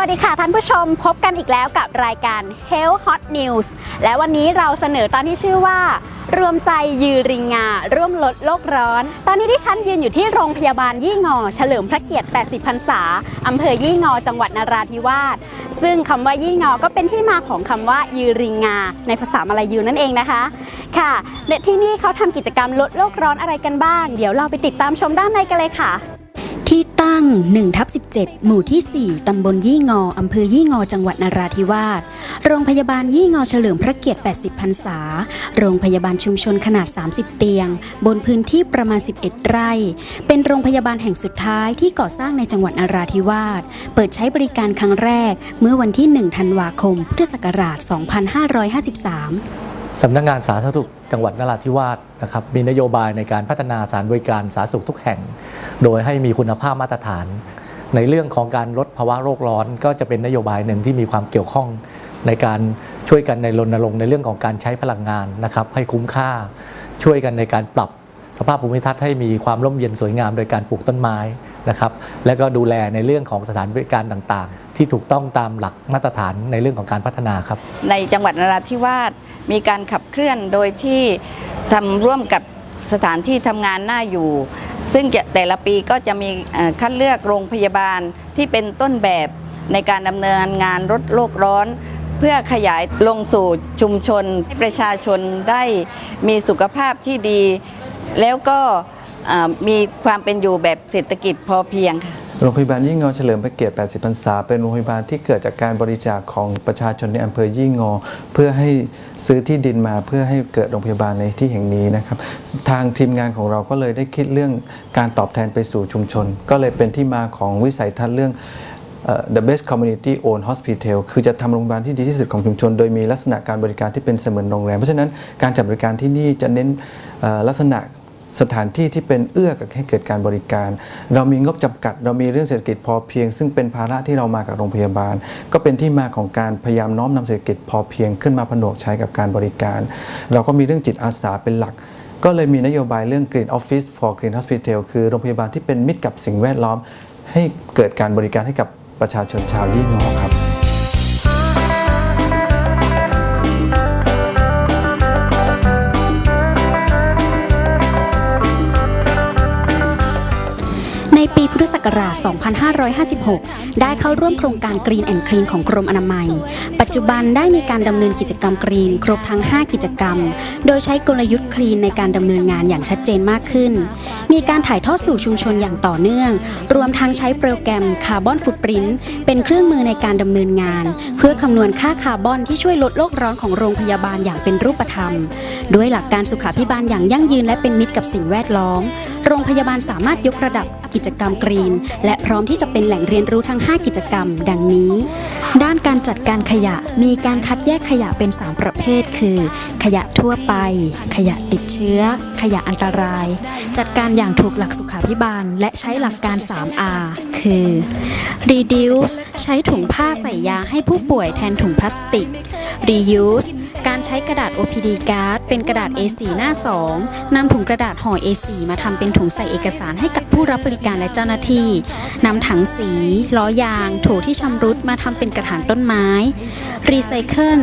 วัสดีค่ะท่านผู้ชมพบกันอีกแล้วกับรายการ Health Hot News และวันนี้เราเสนอตอนที่ชื่อว่า รวมใจยืริงงา ร่วมลดโลกร้อน ตอนนี้ที่ฉันยืนอยู่ที่โรงพยาบาลยี่งอ เฉลิมพระเกียรติ 80 พรรษาอำเภอยี่งอ จังหวัดนราธิวาสซึ่งคำว่ายี่งอ ก็เป็นที่มาของคำว่ายืริงงา ในภาษามลายูนั่นเองนะคะค่ะและที่นี่เขาทำกิจกรรมลดโลกร้อนอะไรกันบ้าง เดี๋ยวเราไปติดตามชมด้านในกันเลยค่ะ ตั้ง1ทับ17 หมู่ที่ 4 ตำบลยี่งอ อำเภอยี่งอ จังหวัดนราธิวาส โรงพยาบาลยี่งอเฉลิมพระเกียรติ 80 พรรษา โรงพยาบาลชุมชนขนาด 30 เตียง บนพื้นที่ประมาณ 11 ไร่ เป็นโรงพยาบาลแห่งสุดท้ายที่ก่อสร้างในจังหวัดนราธิวาส เปิดใช้บริการครั้งแรก เมื่อวันที่ 1 ธันวาคม พุทธศักราช 2553 สำนักงานสาธารณสุข จังหวัดนราธิวาสนะครับมีนโยบายในการพัฒนาสารบริการสาธารณสุขทุกแห่ง โดยให้มีคุณภาพมาตรฐาน ในเรื่องของการลดภาวะโรคร้อน ก็จะเป็นนโยบายหนึ่งที่มีความเกี่ยวข้องในการช่วยกันในรณรงค์ในเรื่องของการใช้พลังงานนะครับให้คุ้มค่าช่วยกันในการปรับ สภาพภูมิทัศน์ให้มีความร่มเย็นสวยงามโดยการปลูกต้นไม้นะครับและก็ดูแลในเรื่องของสถานบริการต่างๆ ที่ถูกต้องตามหลักมาตรฐานในเรื่องของการพัฒนาครับ ในจังหวัดนราธิวาสมีการขับเคลื่อนโดยที่ทำร่วมกับสถานที่ทำงานหน้าอยู่ ซึ่งแต่ละปีก็จะมีคัดเลือกโรงพยาบาลที่เป็นต้นแบบในการดำเนินงานลดโลกร้อน เพื่อขยายลงสู่ชุมชนให้ประชาชนได้มีสุขภาพที่ดี แล้วก็อ่อมีความเป็นอยู่แบบเศรษฐกิจพอเพียงค่ะ โรงพยาบาลยี่งอเฉลิมพระเกียรติ 80 พรรษา เป็นโรงพยาบาลที่เกิดจากการบริจาคของประชาชนในอำเภอยี่งอ เพื่อให้ซื้อที่ดินมาเพื่อให้เกิดโรงพยาบาลในที่แห่งนี้นะครับ ทางทีมงานของเราก็เลยได้คิดเรื่องการตอบแทนไปสู่ชุมชน ก็เลยเป็นที่มาของวิสัยทัศน์เรื่องเอ่อ the best community owned hospital คือจะทำโรงพยาบาลที่ดีที่สุดของชุมชน โดยมีลักษณะการบริการที่เป็นเสมือนโรงแรม เพราะฉะนั้นการจัดบริการที่นี่จะเน้นเอ่อลักษณะ สถานที่ที่เป็นเอื้อกับให้เกิดการบริการ เรามีงบจำกัด เรามีเรื่องเศรษฐกิจพอเพียง ซึ่งเป็นภาระที่เรามากับโรงพยาบาล ก็เป็นที่มาของการพยายามน้อมนำเศรษฐกิจพอเพียงขึ้นมาผนวกใช้กับการบริการ เราก็มีเรื่องจิตอาสาเป็นหลักก็เลยมีนโยบายเรื่อง Green Office for Green Hospital คือโรงพยาบาลที่เป็นมิตรกับสิ่งแวดล้อม ให้เกิดการบริการให้กับประชาชนชาวยี่งอครับ ศักราช 2556 ได้เข้าร่วมโครงการ Green and Clean ของกรมอนามัย ปัจจุบันได้มีการดำเนินกิจกรรม Green ครบทั้ง 5 กิจกรรม โดยใช้กลยุทธ์ Clean ในการดำเนินงานอย่างชัดเจนมากขึ้น มีการถ่ายทอดสู่ชุมชนอย่างต่อเนื่อง รวมทั้งใช้โปรแกรม Carbon Footprint เป็นเครื่องมือในการดำเนินงาน เพื่อคำนวณค่าคาร์บอนที่ช่วยลดโลกร้อนของโรงพยาบาลอย่างเป็นรูปธรรม ด้วยหลักการสุขาภิบาลอย่างยั่งยืนและเป็นมิตรกับสิ่งแวดล้อมโรงพยาบาลสามารถยกระดับกิจกรรมกรีน และพร้อมที่จะเป็นแหล่งเรียนรู้ทั้ง 5 กิจกรรม ดังนี้ ด้านการจัดการขยะมีการคัดแยกขยะเป็น 3 ประเภท คือ ขยะทั่วไป ขยะติดเชื้อ ขยะอันตราย จัดการอย่างถูกหลักสุขาภิบาล และใช้หลักการ 3R คือ reduce ใช้ถุงผ้าใส่ยาให้ผู้ป่วยแทนถุงพลาสติก reuse การใช้กระดาษ OPD card เป็นกระดาษ A4 หน้า 2นำถุงกระดาษห่อ A4 มาทำเป็นถุงใส่เอกสารให้กับผู้รับบริการและเจ้าหน้าที่นำถังสีล้อยาง โถที่ชำรุดมาทำเป็นกระถางต้นไม้รีไซเคิล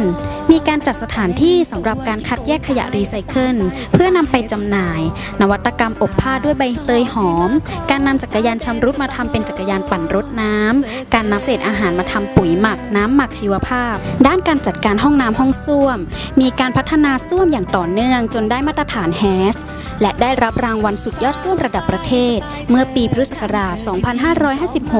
มีการจัดสถานที่สำหรับการคัดแยกขยะรีไซเคิลเพื่อนำไปจำหน่าย นวัตกรรมอบผ้าด้วยใบเตยหอม การนำจักรยานชำรุดมาทำเป็นจักรยานปั่นรถน้ำการนำเศษอาหารมาทำปุ๋ยหมักน้ำหมักชีวภาพ ด้านการจัดการห้องน้ำห้องส้วมมีการพัฒนาส้วมอย่างต่อเนื่องจนได้มาตรฐานแฮสและได้รับรางวัลสุดยอดส้วมระดับประเทศ เมื่อปีพุทธศักราช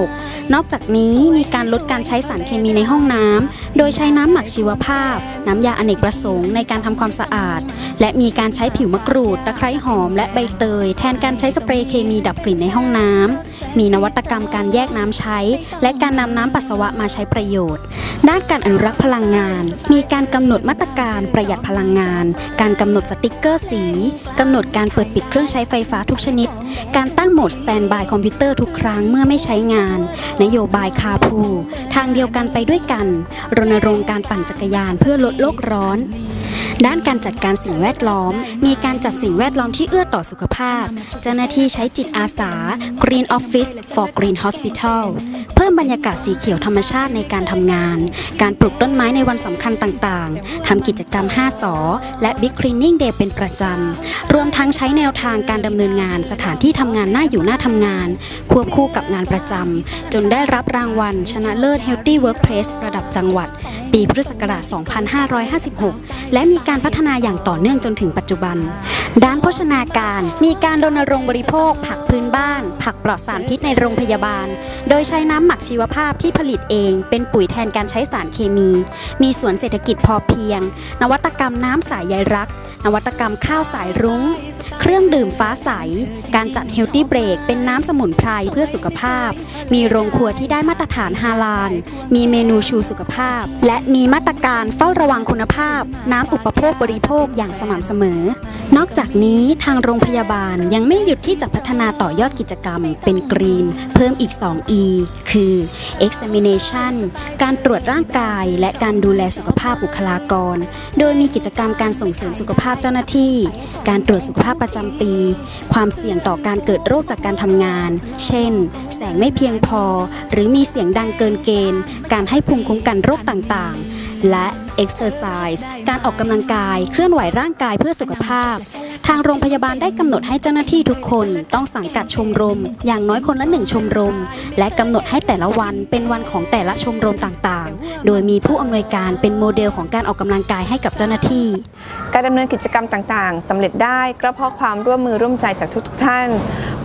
2556 นอกจากนี้มีการลดการใช้สารเคมีในห้องน้ำ โดยใช้น้ำหมักชีวภาพ น้ำยาอเนกประสงค์ในการทำความสะอาด และมีการใช้ผิวมะกรูด ตะไคร้หอม และใบเตย แทนการใช้สเปรย์เคมีดับกลิ่นในห้องน้ำมีนวัตกรรมการแยกน้ำใช้ และการนำน้ำปัสสาวะมาใช้ประโยชน์ ด้านการอนุรักษ์พลังงาน มีการกำหนดมาตรการประหยัดพลังงาน การกำหนดสติกเกอร์สีกำหนดการเปิดปิดเครื่องใช้ไฟฟ้าทุกชนิด การตั้งโหมดสแตนบายคอมพิวเตอร์ทุกครั้งเมื่อไม่ใช้งาน นโยบายคาพูทางเดียวกันไปด้วยกัน รณรงค์การปั่นจักรยานเพื่อลดโลกร้อน ด้านการจัดการสิ่งแวดล้อม มีการจัดสิ่งแวดล้อมที่เอื้อต่อสุขภาพ เจ้าหน้าที่ใช้จิตอาสา Green Office for Green Hospital พิ่มบรรยากาศสีเขียวธรรมชาติในการทำงาน การปลูกต้นไม้ในวันสำคัญต่างๆ ทำกิจกรรม 5สอและ Big Cleaning Day เป็นประจำ รวมทั้งใช้แนวทางการดำเนินงานสถานที่ทำงานน่าอยู่น่าทำงาน ควบคู่กับงานประจำ จนได้รับรางวัล ชนะเลิศ Healthy Workplace ระดับจังหวัด ปีพุทธศักราช 2556 และมีการพัฒนาอย่างต่อเนื่องจนถึงปัจจุบัน ด้านโภชนาการมีการรณรงค์บริโภค ผักพื้นบ้าน ผักปลอดสารพิษในโรงพยาบาล โดยใช้น้ำหมักชีวภาพที่ผลิตเอง เป็นปุ๋ยแทนการใช้สารเคมี มีสวนเศรษฐกิจพอเพียง นวัตกรรมน้ำสายใยรัก นวัตกรรมข้าวสายรุ้ง เครื่องดื่มฟ้าใส การจัด Healthy Break เป็นน้ำสมุนไพรเพื่อสุขภาพ มีโรงครัวที่ได้มาตรฐานฮาลาล มีเมนูชูสุขภาพ และมีมาตรการเฝ้าระวังคุณภาพ น้ำอุปโภคบริโภคอย่างสม่ำเสมอ นอกจากนี้ทางโรงพยาบาลยังไม่หยุดที่จะพัฒนาต่อยอดกิจกรรม เป็นกรีน เพิ่มอีก 2 E คือ examination การตรวจร่างกายและการดูแลสุขภาพบุคลากร โดยมีกิจกรรมการส่งเสริมสุขภาพเจ้าหน้าที่ การตรวจสุขภาพประจำปี ความเสี่ยงต่อการเกิดโรคจากการทำงาน เช่น แสงไม่เพียงพอ หรือมีเสียงดังเกินเกณฑ์ การให้ภูมิคุ้มกันโรคต่างๆ และ exercise การออกกำลังกายเคลื่อนไหวร่างกายเพื่อสุขภาพ ทางโรงพยาบาลได้กำหนดให้เจ้าหน้าที่ทุกคนต้องสังกัดชมรม อย่างน้อยคนละหนึ่งชมรม และกำหนดให้แต่ละวันเป็นวันของแต่ละชมรมต่างๆ โดยมีผู้อำนวยการเป็นโมเดลของการออกกำลังกายให้กับเจ้าหน้าที่ การดำเนินกิจกรรมต่างๆสำเร็จได้ก็เพราะความร่วมมือร่วมใจจากทุกๆท่าน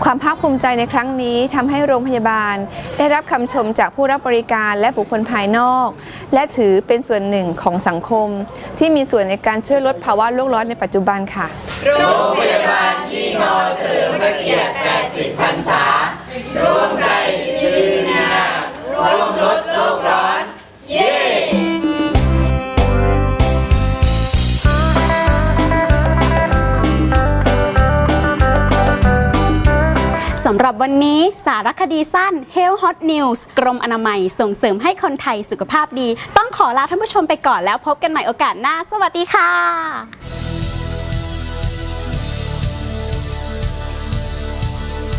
ความภาคภูมิใจในครั้งนี้ทำให้โรงพยาบาล ได้รับคำชมจากผู้รับบริการและบุคคลภายนอก และถือเป็นส่วนหนึ่งของสังคม ที่มีส่วนในการช่วยลดภาวะโลกร้อนในปัจจุบันค่ะสำหรับ วันนี้สารคดีสั้น Health Hot News กรมอนามัยส่งเสริมให้คนไทยสุขภาพดี ต้องขอลาท่านผู้ชมไปก่อนแล้วพบกันใหม่โอกาสหน้า สวัสดีค่ะ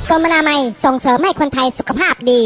กรมอนามัยส่งเสริมให้คนไทยสุขภาพดี